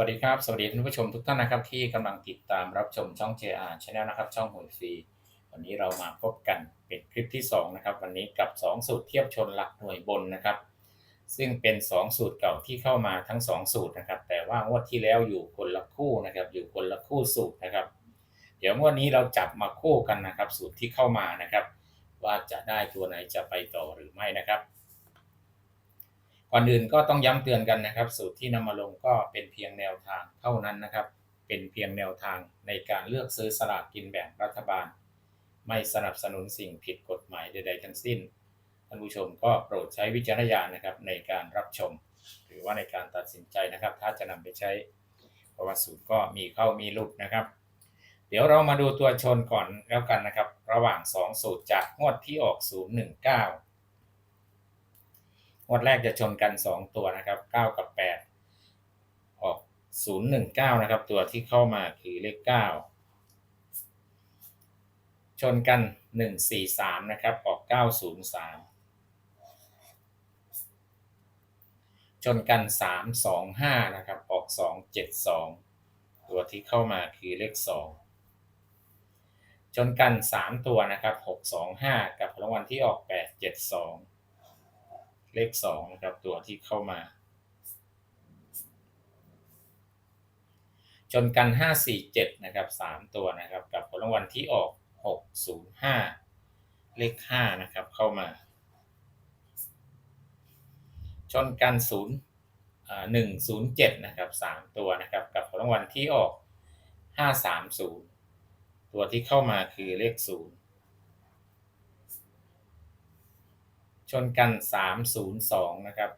วัสดีครับ สวัสดีท่านผู้ชมทุกท่านนะครับ ที่กำลังติดตามรับชมช่อง JR Channel นะครับ ช่องหวยฟรีวันนี้เรามาพบกันเป็นคลิปที่ 2 นะครับ วันนี้กับ 2 สูตรเทียบชนหลักหน่วยบนนะครับ ซึ่งเป็น 2 สูตรเก่าที่เข้ามาทั้ง 2 สูตรนะครับ แต่ว่างวดที่แล้วอยู่คนละคู่นะครับ อยู่คนละคู่สูตรนะครับ เดี๋ยวงวดนี้เราจับมาคู่กันนะครับ สูตรที่เข้ามานะครับ ว่าจะได้ตัวไหนจะไปต่อหรือไม่นะครับ ก่อนอื่นก็ต้องย้ำเตือนกันนะครับ สูตรที่นำมาลงก็เป็นเพียงแนวทางเท่านั้นนะครับ เป็นเพียงแนวทางในการเลือกซื้อสลากกินแบ่งรัฐบาล ไม่สนับสนุนสิ่งผิดกฎหมายใด ๆ ทั้งสิ้นท่านผู้ชมก็โปรดใช้วิจารณญาณนะครับในการรับชม หรือว่าในการตัดสินใจนะครับ ถ้าจะนำไปใช้เพราะว่าสูตรก็มีเข้ามีหลุดนะครับ เดี๋ยวเรามาดูตัวชนก่อนแล้วกันนะครับ ระหว่าง 2 สูตรจากงวดที่ออก 019 งวดแรกจะชนกัน 2 ตัวนะครับ 9 กับ 8 ออก 019 นะครับ ตัวที่เข้ามาคือเลข 9 ชนกัน 143 นะครับ ออก 903 ชนกัน 325 นะครับ ออก 272 ตัวที่เข้ามาคือเลข 2 ชนกัน 3 ตัวนะครับ 625 กับรางวัลที่ออก 872 เลข2นะครับตัวที่เข้ามา ชนกัน 547 นะครับ 3 ตัวนะครับ กับผลรางวัลที่ออก 605 เลข 5 นะครับ เข้ามา ชนกัน0อ่า107 นะครับ 3 ตัวนะครับ กับผลรางวัลที่ออก 530 ตัวที่เข้ามาคือเลข 0 ชนกัน 302 นะครับ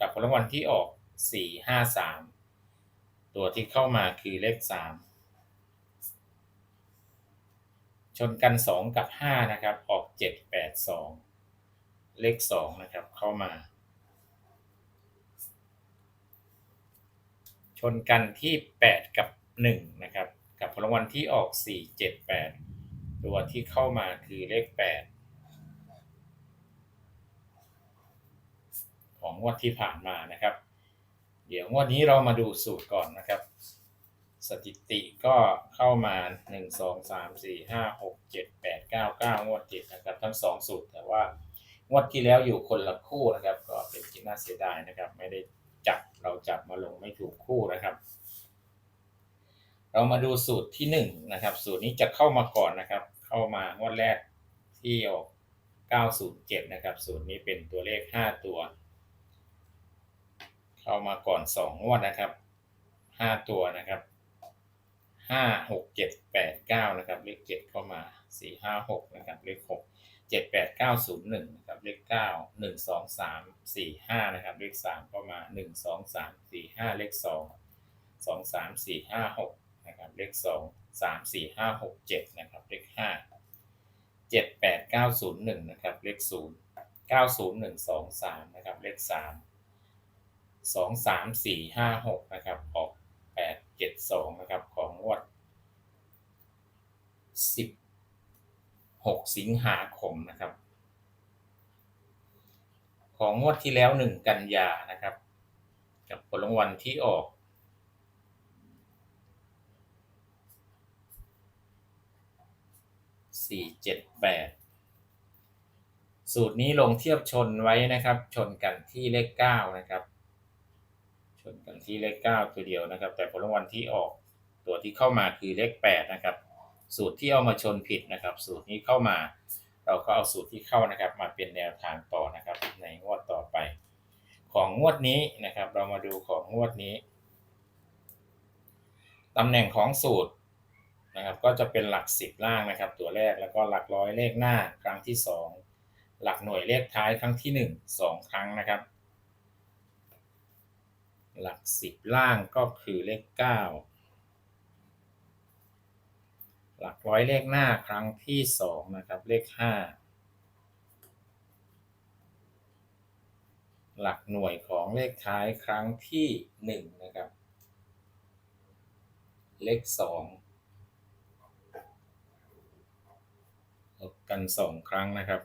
กับผลรางวัลที่ออก 453 ตัวที่เข้ามาคือเลข 3 ชนกัน 2 กับ 5 นะครับ ออก 782 เลข 2 นะครับ เข้ามา ชนกันที่ 8 กับ 1 นะครับ กับผลรางวัลที่ออก 478 ตัวที่เข้ามาคือเลข 8 ของงวดที่ผ่านมานะครับ เดี๋ยวงวดนี้เรามาดูสูตรก่อนนะครับ สถิติก็เข้ามา 1 2 3 4 5 6 7 8 9 9 งวดติดนะครับทั้ง 2 สูตร แต่ว่างวดที่แล้วอยู่คนละคู่นะครับ ก็เป็นที่น่าเสียดายนะครับ ไม่ได้จับเราจับมาลงไม่ถูกคู่นะครับเรามาดูสูตรที่1นะครับ สูตรนี้จะเข้ามาก่อนนะครับ เข้ามางวดแรกที่ออก907 นะครับ สูตรนี้เป็นตัวเลข 5 ตัว เขามาก่อน2งวดนะครับ5ตัวนะครับ5 6 7 8 9นะครับเลข7เข้ามา4 5 6นะครับเลข6 7 8 9 0 1นะครับเลข9 1 2 3 4 5นะครับเลข3เข้ามา1 2 3 4 5เลข2 2 3 4 5 6นะครับเลข2 3 4 5 6 7นะครับเลข5 7 8 9 0 1นะครับเลข0 9 0 1 2 3นะครับเลข3 สองสามสี่ห้าหกนะครับ ออกแปดเจ็ดสองนะครับ ของงวดสิบหกสิงหาคมนะครับ ของงวดที่แล้วหนึ่งกันยานะครับ กับผลรางวัลที่ออกสี่เจ็ดแปดสูตรนี้ลงเทียบชนไว้นะครับ ชนกันที่เลขเก้านะครับ ชนกันที่เลข9ตัวเดียวนะครับ แต่ผลรางวัลที่ออกตัวที่เข้ามาคือเลข8นะครับ สูตรที่เอามาชนผิดนะครับ สูตรนี้เข้ามา เราก็เอาสูตรที่เข้านะครับ มาเป็นแนวทางต่อนะครับ ในงวดต่อไป ของงวดนี้นะครับ เรามาดูของงวดนี้ตำแหน่งของสูตรนะครับก็จะเป็นหลัก 10 ล่างนะครับ ตัวแรกแล้วก็หลักร้อยเลขหน้าครั้งที่ 2 หลักหน่วยเลขท้ายครั้งที่ 1 2 ครั้งนะครับ หลักสิบล่างก็คือเลขเก้าหลักร้อยเลขหน้าครั้งที่สองนะครับ เลขห้าหลักหน่วยของเลขท้ายครั้งที่หนึ่งนะครับ เลขสองกันสองครั้งนะครับ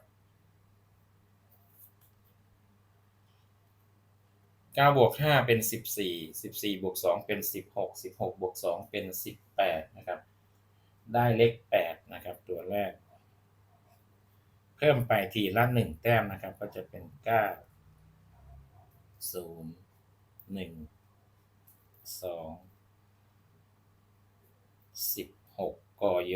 ก้าบวกห้าเป็นสิบสี่สิบสี่บวกสองเป็นสิบหกสิบหกบวกสองเป็นสิบแปดนะครับ ได้เลขแปดนะครับ ตัวแรก เพิ่มไปทีละหนึ่งแต้มนะครับ ก็จะเป็นเก้าศูนย์หนึ่งสองสิบหกกอย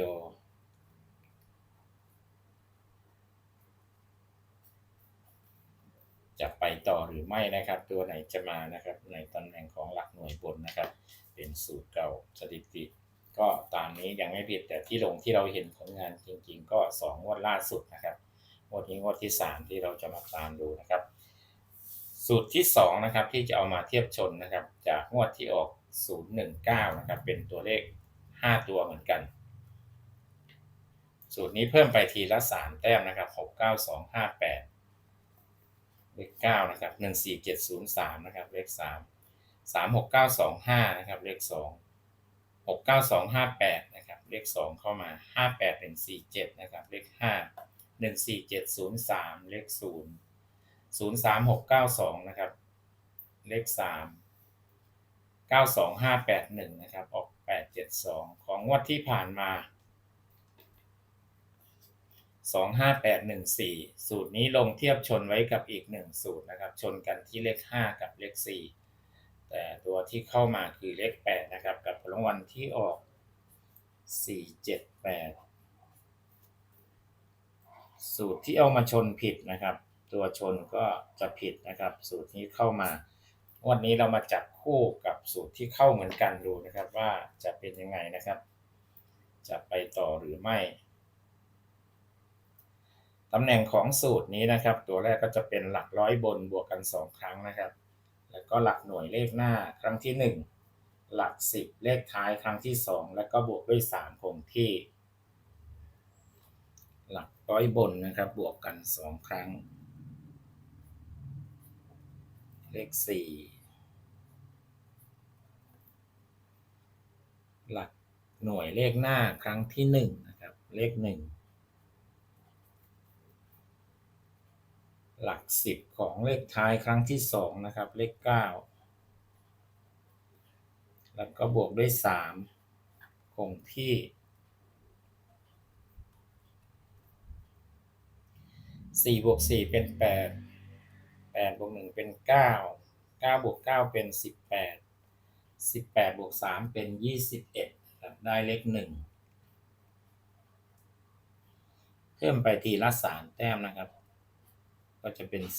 จะไปต่อหรือไม่นะครับ ตัวไหนจะมานะครับ ในตำแหน่งของหลักหน่วยบนนะครับ เป็นสูตรเก่าสถิติ ก็ตามนี้ยังไม่ผิดแต่ที่ลงที่เราเห็นผลงานจริง ๆ ก็สองงวดล่าสุดนะครับงวดนี้งวดที่สามที่เราจะมาตามดูนะครับ สูตรที่สองนะครับ ที่จะเอามาเทียบชนนะครับ จากงวดที่ออก 019 นะครับ เป็นตัวเลข 5 ตัวเหมือนกัน สูตรนี้เพิ่มไปทีละ 3 แต้มนะครับ 69258 เลข9นะครับ14703นะครับ เลข3 36925นะครับ เลข2 69258นะครับ เลข2เข้ามา58147นะครับ เลข5 14703เลข0 03692นะครับ เลข3 92581นะครับ ออก872ของงวดที่ผ่านมา 25814 สูตรนี้ลงเทียบชนไว้กับอีก 1 สูตรนะครับ ชนกันที่เลข 5 กับเลข 4 แต่ตัวที่เข้ามาคือเลข 8 นะครับ กับผลรางวัลที่ออก 478 สูตรที่เอามาชนผิดนะครับ ตัวชนก็จะผิดนะครับ สูตรที่เข้ามา วันนี้เรามาจับคู่กับสูตรที่เข้าเหมือนกันดูนะครับ ว่าจะเป็นยังไงนะครับ จะไปต่อหรือไม่ ตำแหน่งของสูตรนี้นะครับ ตัวแรกก็จะเป็นหลักร้อยบนบวกกัน 2 ครั้งนะครับ แล้วก็หลักหน่วยเลขหน้าครั้งที่ 1 หลัก 10 เลขท้ายครั้งที่ 2 แล้วก็บวกด้วย 3 คงที่ หลักร้อยบนนะครับ บวกกัน 2 ครั้ง เลข 4 หลักหน่วยเลขหน้าครั้งที่1นะครับเลข 1 หลัก 10 ของเลขท้ายครั้งที่ 2 นะครับ เลข 9 แล้วก็บวกด้วย 3 คงที่ 4 บวก 4 เป็น 8 8 บวก 1 เป็น 9 9 บวก 9 เป็น 18 18 บวก 3 เป็น 21ครับได้เลข 1 เพิ่มไปทีละ 3 แต้มนะครับ ก็จะเป็น4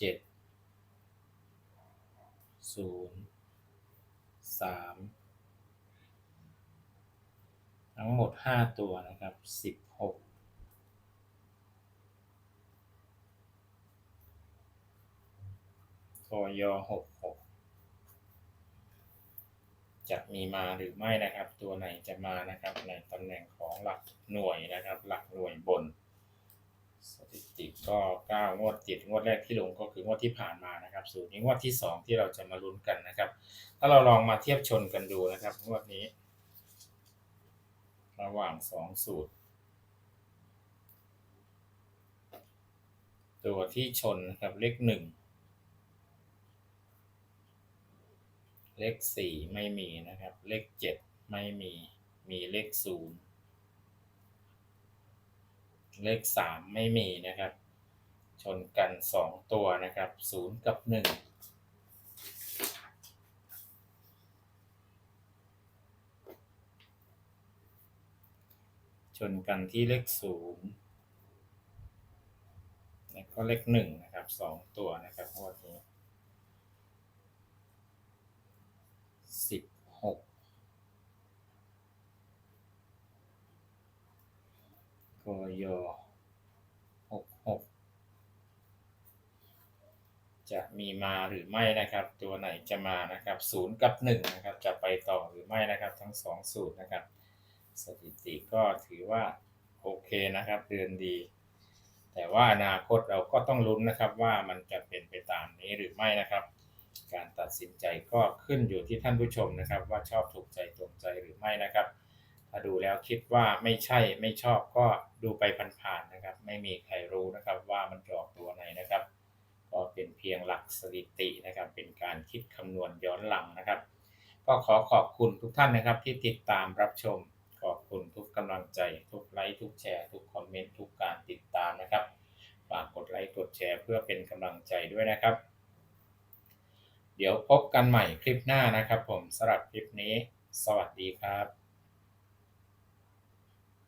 7 0 3ทั้งหมด5ตัวนะครับ16กย66จะมีมาหรือไม่นะครับ ตัวไหนจะมานะครับในตำแหน่งของหลักหน่วยนะครับ หลักหน่วยบน สถิติก็9งวดติดงวดแรกที่ลงก็คืองวดที่ผ่านมานะครับสูตรนี้งวดที่2ที่เราจะมาลุ้นกันนะครับ ถ้าเราลองมาเทียบชนกันดูนะครับงวดนี้ ระหว่าง2สูตร ตัวที่ชนนะครับเลข1เลข4ไม่มีนะครับ เลข7ไม่มีมีเลข0 เลข 3 ไม่มีนะครับ ชนกัน 2 ตัวนะครับ 0 กับ 1 ชนกันที่เลข 0 แล้วก็เลข 1 นะครับ 2 ตัวนะครับงวดนี้ สิบหก กยหกหกจะมีมาหรือไม่นะครับ ตัวไหนจะมานะครับศูนย์กับหนึ่งนะครับจะไปต่อหรือไม่นะครับ ทั้งสองสูตรนะครับ สถิติก็ถือว่าโอเคนะครับ เดินดี แต่ว่าอนาคตเราก็ต้องลุ้นนะครับว่ามันจะเป็นไปตามนี้หรือไม่นะครับ การตัดสินใจก็ขึ้นอยู่ที่ท่านผู้ชมนะครับ ว่าชอบถูกใจตรงใจหรือไม่นะครับ ถ้าดูแล้วคิดว่าไม่ใช่ไม่ชอบก็ดูไปผ่านๆนะครับ ไม่มีใครรู้นะครับว่ามันจะออกตัวไหนนะครับกก็เป็นเพียงหลักสถิตินะครับ เป็นการคิดคำนวณย้อนหลังนะครับ ก็ขอขอบคุณทุกท่านนะครับที่ติดตามรับชม ขอบคุณทุกกำลังใจ ทุกไลค์ทุกแชร์ทุกคอมเมนต์ทุกการติดตามนะครับฝากกดไลค์กดแชร์เพื่อเป็นกำลังใจด้วยนะครับ เดี๋ยวพบกันใหม่คลิปหน้านะครับ ผมสำหรับคลิปนี้ สวัสดีครับ